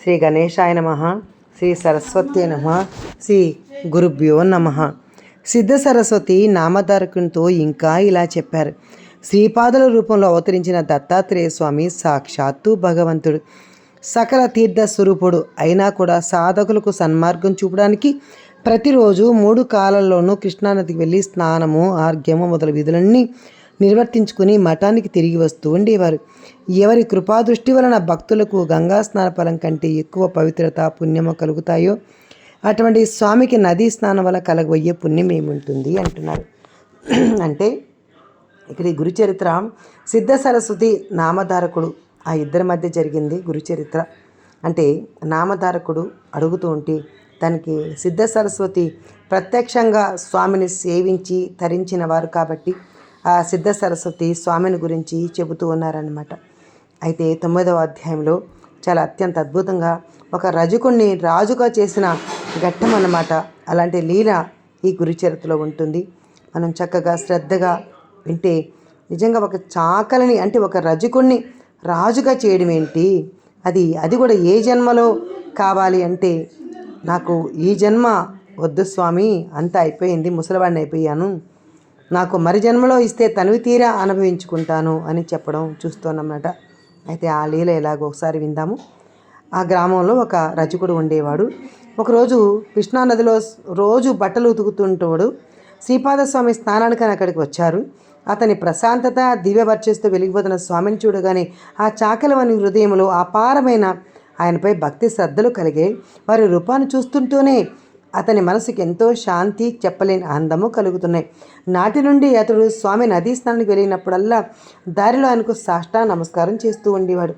శ్రీ గణేశాయ నమ శ్రీ సరస్వతి నమ శ్రీ గురుభ్యో నమ. సిద్ధ సరస్వతి నామధారకునితో ఇంకా ఇలా చెప్పారు. శ్రీపాదుల రూపంలో అవతరించిన దత్తాత్రేయ స్వామి సాక్షాత్తు భగవంతుడు. సకల తీర్థ స్వరూపుడు అయినా కూడా సాధకులకు సన్మార్గం చూపడానికి ప్రతిరోజు మూడు కాలాల్లోనూ కృష్ణానదికి వెళ్ళి స్నానము ఆర్ఘ్యము మొదలు విధులన్నీ నిర్వర్తించుకుని మఠానికి తిరిగి వస్తూ ఉండేవారు. ఎవరి కృపాదృష్టి వలన భక్తులకు గంగా స్నాన ఫలం కంటే ఎక్కువ పవిత్రత పుణ్యము కలుగుతాయో అటువంటి స్వామికి నదీ స్నానం వల్ల కలగబోయే పుణ్యం ఏముంటుంది అంటున్నారు. అంటే ఇక్కడ ఈ గురుచరిత్ర సిద్ధ సరస్వతి నామధారకుడు ఆ ఇద్దరి మధ్య జరిగింది గురుచరిత్ర. అంటే నామధారకుడు అడుగుతూ ఉంటే తనకి సిద్ధ సరస్వతి ప్రత్యక్షంగా స్వామిని సేవించి తరించిన వారు కాబట్టి ఆ సిద్ధ సరస్వతి స్వామిని గురించి చెబుతూ ఉన్నారనమాట అయితే తొమ్మిదవ అధ్యాయంలో చాలా అత్యంత అద్భుతంగా ఒక రజకుణ్ణి రాజుగా చేసిన ఘట్టం అన్నమాట. అలాంటి లీల ఈ గురుచరిత్రలో ఉంటుంది. మనం చక్కగా శ్రద్ధగా వింటే నిజంగా ఒక చాకలిని అంటే ఒక రజకుణ్ణి రాజుగా చేయడం ఏంటి? అది అది కూడా ఏ జన్మలో కావాలి అంటే నాకు ఈ జన్మ వద్దు స్వామి అంతా అయిపోయింది ముసలివాడిని అయిపోయాను. నాకు మరి జన్మలో ఇస్తే తనివి తీరా అనుభవించుకుంటాను అని చెప్పడం చూస్తున్నమాట అయితే ఆ లీల ఎలాగో ఒకసారి విందాము. ఆ గ్రామంలో ఒక రచకుడు ఉండేవాడు. ఒకరోజు కృష్ణానదిలో రోజు బట్టలు ఉతుకుతుంటాడు శ్రీపాదస్వామి స్నానానికి అక్కడికి వచ్చారు. అతని ప్రశాంతత దివ్య వర్చస్తో వెలిగిపోతున్న స్వామిని చూడగానే ఆ చాకలవని హృదయంలో అపారమైన ఆయనపై భక్తి శ్రద్ధలు కలిగాయి. వారి రూపాన్ని చూస్తుంటూనే అతని మనసుకి ఎంతో శాంతి చెప్పలేని ఆనందము కలుగుతున్నాయి. నాటి నుండి అతడు స్వామి నదీ స్నానానికి వెళ్ళినప్పుడల్లా దారిలో ఆయనకు సాష్టా నమస్కారం చేస్తూ ఉండేవాడు.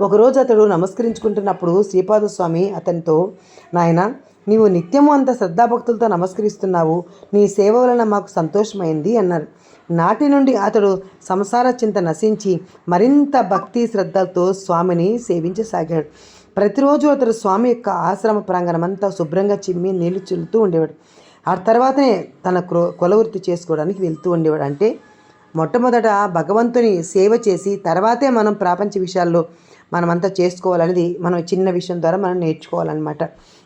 ఒకరోజు అతడు నమస్కరించుకుంటున్నప్పుడు శ్రీపాద స్వామి అతనితో నాయన నీవు నిత్యము అంత శ్రద్ధాభక్తులతో నమస్కరిస్తున్నావు. నీ సేవ వలన మాకు సంతోషమైంది అన్నారు. నాటి నుండి అతడు సంసార చింత నశించి మరింత భక్తి శ్రద్ధలతో స్వామిని సేవించసాగాడు. ప్రతిరోజు అతడు స్వామి యొక్క ఆశ్రమ ప్రాంగణం అంతా శుభ్రంగా చిమ్మి నీళ్ళు చిల్లుతూ ఉండేవాడు. ఆ తర్వాతనే తన కులవృత్తి కొలవృత్తి చేసుకోవడానికి వెళ్తూ ఉండేవాడు. అంటే మొట్టమొదట భగవంతుని సేవ చేసి తర్వాతే మనం ప్రాపంచ విషయాల్లో మనమంతా చేసుకోవాలనేది మనం చిన్న విషయం ద్వారా మనం నేర్చుకోవాలన్నమాట.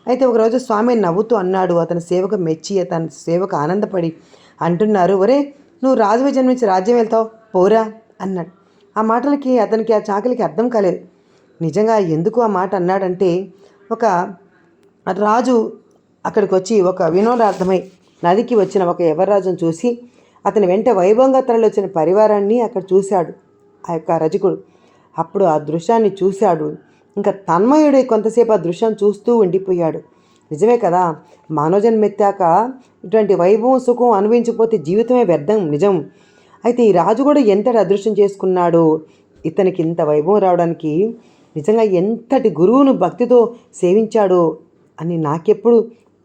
అయితే ఒకరోజు స్వామి నవ్వుతూ అన్నాడు అతని సేవకు మెచ్చి అతని సేవకు ఆనందపడి అంటున్నారు. ఒరే నువ్వు రాజువే జన్మించి రాజ్యం వెళ్తావు? పోరా అన్నాడు. ఆ మాటలకి అతనికి ఆ చాకలికి అర్థం కాలేదు. నిజంగా ఎందుకు ఆ మాట అన్నాడంటే ఒక రాజు అక్కడికి వచ్చి ఒక వినోదార్థమై నదికి వచ్చిన ఒక యవరాజును చూసి అతని వెంట వైభవంగా తరలివచ్చిన పరివారాన్ని అక్కడ చూశాడు ఆ యొక్క రజకుడు. అప్పుడు ఆ దృశ్యాన్ని చూశాడు. ఇంకా తన్మయుడై కొంతసేపు ఆ దృశ్యాన్ని చూస్తూ ఉండిపోయాడు. నిజమే కదా మానవజన్మెత్తాక ఇటువంటి వైభవం సుఖం అనుభవించకపోతే జీవితమే వ్యర్థం నిజం. అయితే ఈ రాజు కూడా ఎంతటి అదృష్టం చేసుకున్నాడు? ఇతనికి ఇంత వైభవం రావడానికి నిజంగా ఎంతటి గురువును భక్తితో సేవించాడో అని నాకెప్పుడు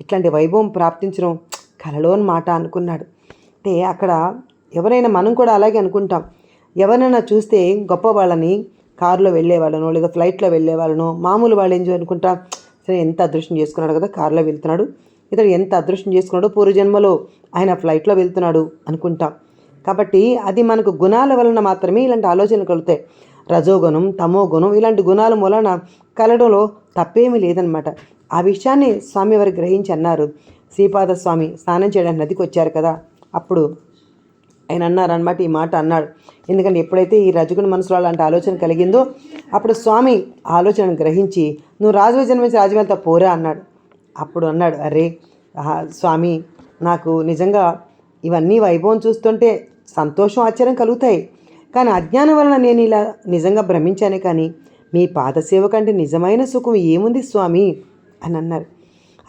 ఇట్లాంటి వైభవం ప్రాప్తించడం కలలోని మాట అనుకున్నాడు. అంటే అక్కడ ఎవరైనా మనం కూడా అలాగే అనుకుంటాం. ఎవరైనా చూస్తే గొప్ప వాళ్ళని కారులో వెళ్ళే వాళ్ళనో లేదా ఫ్లైట్లో వెళ్ళే వాళ్ళనో మామూలు వాళ్ళు ఏం అనుకుంటాం సరే ఎంత అదృష్టం చేసుకున్నాడు కదా కారులో వెళ్తున్నాడు. ఇతడు ఎంత అదృష్టం చేసుకున్నాడో పూర్వజన్మలో ఆయన ఫ్లైట్లో వెళ్తున్నాడు అనుకుంటాం. కాబట్టి అది మనకు గుణాల వలన మాత్రమే ఇలాంటి ఆలోచనలు కలుగుతాయి. రజోగుణం తమో గుణం ఇలాంటి గుణాల మూలన కలడంలో తప్పేమీ లేదనమాట ఆ విషయాన్ని స్వామి వారు గ్రహించి అన్నారు. శ్రీపాద స్వామి స్నానం చేయడానికి నదికి వచ్చారు కదా అప్పుడు ఆయన అన్నారనమాట ఈ మాట అన్నాడు. ఎందుకంటే ఎప్పుడైతే ఈ రజకుని మనసులో అలాంటి ఆలోచన కలిగిందో అప్పుడు స్వామి ఆలోచనను గ్రహించి నువ్వు రాజు జన్మించి రాజు పోరా అన్నాడు. అప్పుడు అన్నాడు అరే స్వామి నాకు నిజంగా ఇవన్నీ వైభవం చూస్తుంటే సంతోషం ఆశ్చర్యం కలుగుతాయి. కానీ అజ్ఞానం వలన నేను ఇలా నిజంగా భ్రమించానే కానీ మీ పాదసేవ కంటే నిజమైన సుఖం ఏముంది స్వామి? అని అన్నారు.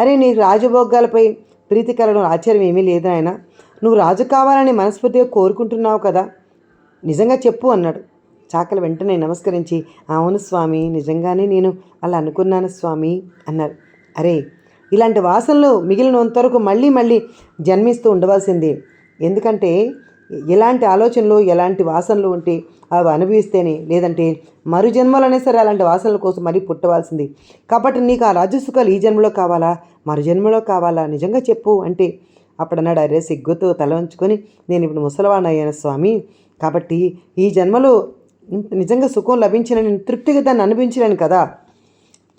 అరే నీ రాజభోగాలపై ప్రీతి కలగడం ఆశ్చర్యం ఏమీ లేదు ఆయన నువ్వు రాజు కావాలని మనస్ఫూర్తిగా కోరుకుంటున్నావు కదా. నిజంగా చెప్పు అన్నాడు. చాకలి వెంటనే నమస్కరించి అవును స్వామి నిజంగానే నేను అలా అనుకున్నాను స్వామి అన్నారు. అరే ఇలాంటి వాసనలు మిగిలినంతవరకు మళ్ళీ మళ్ళీ జన్మిస్తూ ఉండవలసిందే. ఎందుకంటే ఎలాంటి ఆలోచనలు ఎలాంటి వాసనలు ఉంటే అవి అనుభవిస్తేనే లేదంటే మరు జన్మలోనే సరే అలాంటి వాసనల కోసం మరీ పుట్టవలసింది. కాబట్టి నీకు ఆ రాజసుఖాలు ఈ జన్మలో కావాలా? మరు జన్మలో కావాలా? నిజంగా చెప్పు అంటే అప్పుడన్నాడు అరే సిగ్గుతో తల ఉంచుకొని నేను ఇప్పుడు ముసలవాడిని అయ్యాను స్వామి. కాబట్టి ఈ జన్మలో నిజంగా సుఖం లభించిన నేను తృప్తిగా దాన్ని అనిపించలేను కదా.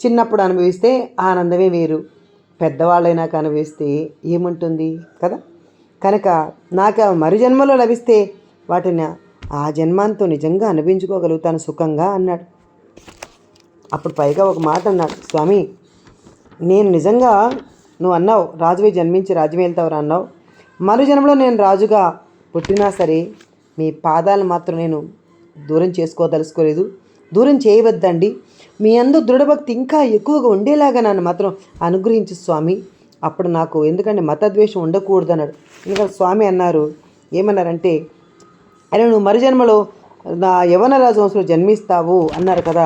చిన్నప్పుడు అనుభవిస్తే ఆనందమే వేరు. పెద్దవాళ్ళైనాక అనుభవిస్తే ఏముంటుంది కదా? కనుక నాకు ఆ మరు జన్మలో లభిస్తే వాటిని ఆ జన్మాంతో నిజంగా అనుభవించుకోగలుగుతాను సుఖంగా అన్నాడు. అప్పుడు పైగా ఒక మాట అన్నాడు. స్వామి నేను నిజంగా నువ్వు అన్నావు రాజువే జన్మించి రాజ్యం వెళ్తావురా అన్నావు. మరు జన్మలో నేను రాజుగా పుట్టినా సరే మీ పాదాలను మాత్రం నేను దూరం చేసుకోదలుచుకోలేదు. దూరం చేయవద్దండి. మీ అందు దృఢభక్తి ఇంకా ఎక్కువగా ఉండేలాగా నన్ను మాత్రం అనుగ్రహించు స్వామి. అప్పుడు నాకు ఎందుకంటే మతద్వేషం ఉండకూడదు అన్నాడు. ఎందుకంటే స్వామి అన్నారు ఏమన్నారంటే అరే నువ్వు మరుజన్మలో నా యవన రాజవంశంలో జన్మిస్తావు అన్నారు కదా.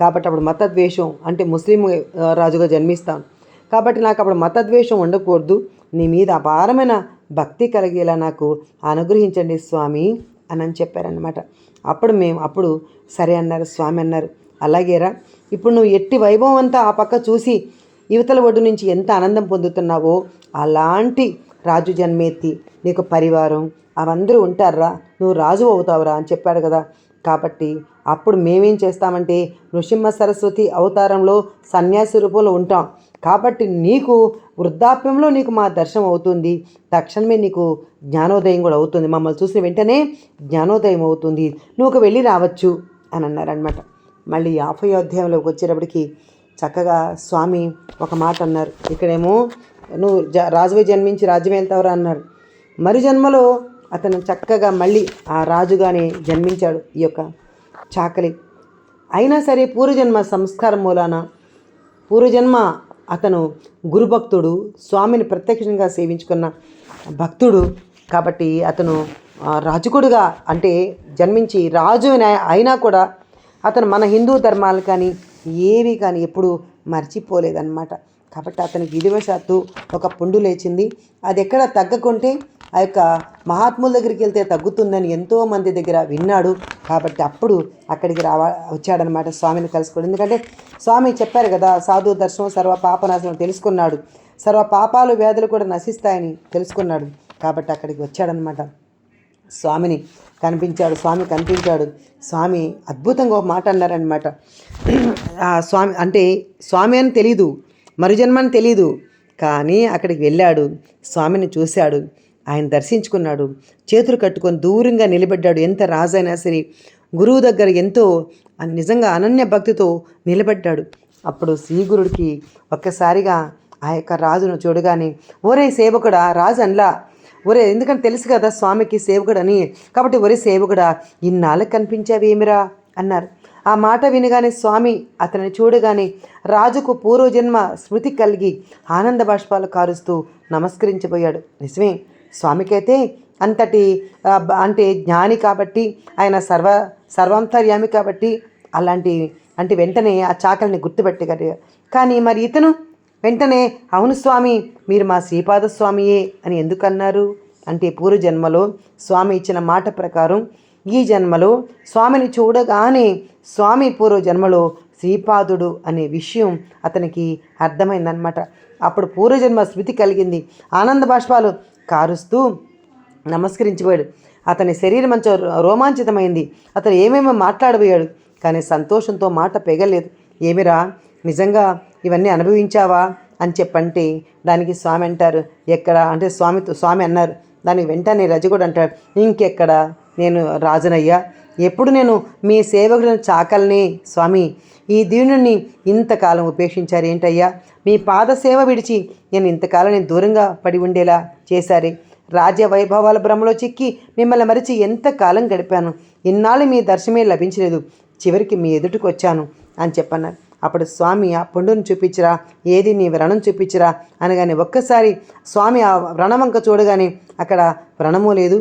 కాబట్టి అప్పుడు మతద్వేషం అంటే ముస్లిం రాజుగా జన్మిస్తాను. కాబట్టి నాకు అప్పుడు మతద్వేషం ఉండకూడదు. నీ మీద అపారమైన భక్తి కలిగేలా నాకు అనుగ్రహించండి స్వామి అని అని చెప్పారనమాట అప్పుడు మేము అప్పుడు సరే అన్నారు స్వామి అన్నారు. అలాగేరా ఇప్పుడు నువ్వు ఎట్టి వైభవం అంతా ఆ పక్క చూసి యువతల ఒడ్డు నుంచి ఎంత ఆనందం పొందుతున్నావో అలాంటి రాజు జన్మెత్తి నీకు పరివారం. అవందరూ ఉంటారా నువ్వు రాజు అవుతావురా అని చెప్పాడు కదా. కాబట్టి అప్పుడు మేమేం చేస్తామంటే నృసింహ సరస్వతి అవతారంలో సన్యాసి రూపంలో ఉంటాం. కాబట్టి నీకు వృద్ధాప్యంలో నీకు మా దర్శనం అవుతుంది. తక్షణమే నీకు జ్ఞానోదయం కూడా అవుతుంది. మమ్మల్ని చూసిన వెంటనే జ్ఞానోదయం అవుతుంది. నువ్వు వెళ్ళి రావచ్చు అని అన్నారనమాట మళ్ళీ యాభై అధ్యాయంలోకి వచ్చేటప్పటికి చక్కగా స్వామి ఒక మాట అన్నారు. ఇక్కడేమో నువ్వు జ రాజువే జన్మించి రాజ్యం వెళ్తావురా అన్నారు. మరి జన్మలో అతను చక్కగా మళ్ళీ ఆ రాజుగానే జన్మించాడు ఈ యొక్క చాకలి. అయినా సరే పూర్వజన్మ సంస్కారం మూలాన పూర్వజన్మ అతను గురుభక్తుడు స్వామిని ప్రత్యక్షంగా సేవించుకున్న భక్తుడు కాబట్టి అతను రాజుకుడుగా అంటే జన్మించి రాజు అయినా కూడా అతను మన హిందూ ధర్మాలు కానీ ఏవి కానీ ఎప్పుడు మర్చిపోలేదన్నమాట. కాబట్టి అతనికి విధివశాత్తు ఒక పుండు లేచింది. అది ఎక్కడ తగ్గకుంటే ఆ యొక్క మహాత్ముల దగ్గరికి వెళ్తే తగ్గుతుందని ఎంతో మంది దగ్గర విన్నాడు. కాబట్టి అప్పుడు అక్కడికి రావా వచ్చాడనమాట స్వామిని కలుసుకోవడం ఎందుకంటే స్వామి చెప్పారు కదా సాధు దర్శనం సర్వ పాపనాశనం తెలుసుకున్నాడు. సర్వ పాపాలు వ్యాధులు కూడా నశిస్తాయని తెలుసుకున్నాడు. కాబట్టి అక్కడికి వచ్చాడనమాట స్వామిని కనిపించాడు స్వామి కనిపించాడు. స్వామి అద్భుతంగా ఒక మాట అన్నారనమాట స్వామి అంటే స్వామి అని తెలీదు మరుజన్మ అని తెలీదు. కానీ అక్కడికి వెళ్ళాడు స్వామిని చూశాడు ఆయన దర్శించుకున్నాడు. చేతులు కట్టుకొని దూరంగా నిలబడ్డాడు. ఎంత రాజైనా సరే గురువు దగ్గర ఎంతో నిజంగా అనన్య భక్తితో నిలబడ్డాడు. అప్పుడు శ్రీగురుడికి ఒక్కసారిగా ఆ యొక్క రాజును చూడగానే ఓరే సేవకుడా రాజు అన్లా ఒరే ఎందుకంటే తెలుసు కదా స్వామికి సేవకుడని? కాబట్టి ఒరే సేవకుడా ఇన్నాళ్ళకి కనిపించావేమిరా? అన్నారు. ఆ మాట వినగానే స్వామి అతన్ని చూడగానే రాజుకు పూర్వజన్మ స్మృతి కలిగి ఆనంద బాష్పాలు కారుస్తూ నమస్కరించిపోయాడు. నిజమే స్వామికైతే అంతటి అంటే జ్ఞాని కాబట్టి ఆయన సర్వ సర్వాంతర్యామి కాబట్టి అలాంటి అంటే వెంటనే ఆ చాకల్ని గుర్తుపెట్టగలిగారు కానీ మరి ఇతను వెంటనే అవును స్వామి మీరు మా శ్రీపాద స్వామియే అని ఎందుకన్నారు? అంటే పూర్వ జన్మలో స్వామి ఇచ్చిన మాట ప్రకారం ఈ జన్మలో స్వామిని చూడగానే స్వామి పూర్వ జన్మలో శ్రీపాదుడు అనే విషయం అతనికి అర్థమైందనమాట అప్పుడు పూర్వజన్మ స్మృతి కలిగింది. ఆనంద బాష్పాలు కారుస్తూ నమస్కరించిపోయాడు. అతని శరీరం మంచి రోమాంచితమైంది. అతను ఏమేమో మాట్లాడబోయాడు కానీ సంతోషంతో మాట పెగలేదు. ఏమిరా నిజంగా ఇవన్నీ అనుభవించావా అని చెప్పంటే దానికి స్వామి అంటారు ఎక్కడ? అంటే స్వామితో స్వామి అన్నారు దానికి వెంటనే రజగుడు అంటాడు ఇంకెక్కడ? నేను రాజునయ్యా. ఎప్పుడు నేను మీ సేవకులను చాకల్ని స్వామి? ఈ దీనుని ఇంతకాలం ఉపేక్షించారు ఏంటయ్యా? మీ పాద సేవ విడిచి నేను ఇంతకాలం నేను దూరంగా పడి ఉండేలా చేశారే. రాజ్య వైభవాల భ్రమలో చిక్కి మిమ్మల్ని మరిచి ఎంతకాలం గడిపాను? ఇన్నాళ్ళు మీ దర్శనమే లభించలేదు. చివరికి మీ ఎదుటికి వచ్చాను అని చెప్పన్నారు. అప్పుడు స్వామి ఆ పుండును చూపించరా ఏది నీ వ్రణం చూపించరా? అనగానే ఒక్కసారి స్వామి ఆ వ్రణవంక చూడగానే అక్కడ వ్రణము లేదు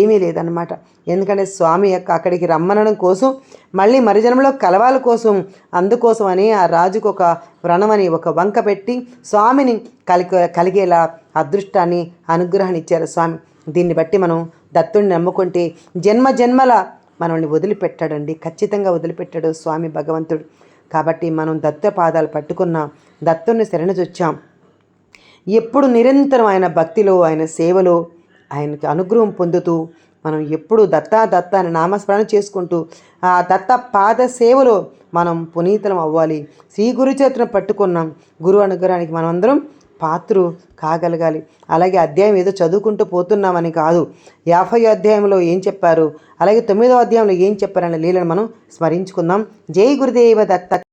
ఏమీ లేదన్నమాట. ఎందుకంటే స్వామి యొక్క అక్కడికి రమ్మనడం కోసం మళ్ళీ మరుజన్మలో కలవాల కోసం అందుకోసం అని ఆ రాజుకు ఒక వ్రణమని ఒక వంక పెట్టి స్వామిని కలిగ కలిగేలా అదృష్టాన్ని అనుగ్రహాన్ని ఇచ్చారు స్వామి. దీన్ని బట్టి మనం దత్తుడిని నమ్ముకుంటే జన్మ జన్మల మనల్ని వదిలిపెట్టాడండి. ఖచ్చితంగా వదిలిపెట్టాడు స్వామి భగవంతుడు. కాబట్టి మనం దత్త పాదాలు పట్టుకున్న దత్తుని శరణజొచ్చాం ఎప్పుడు నిరంతరం ఆయన భక్తిలో ఆయన సేవలో ఆయనకి అనుగ్రహం పొందుతూ మనం ఎప్పుడు దత్తా దత్త అని నామస్మరణ చేసుకుంటూ ఆ దత్త పాద సేవలో మనం పునీతలం అవ్వాలి. శ్రీ గురుచేతను పట్టుకున్నాం గురు అనుగ్రహానికి మనమందరం పాత్రు కాగలగాలి. అలాగే అధ్యాయం ఏదో చదువుకుంటూ పోతున్నామని కాదు యాభై అధ్యాయంలో ఏం చెప్పారు అలాగే తొమ్మిదో అధ్యాయంలో ఏం చెప్పారనే లీలను మనం స్మరించుకుందాం. జై గురుదేవ దత్త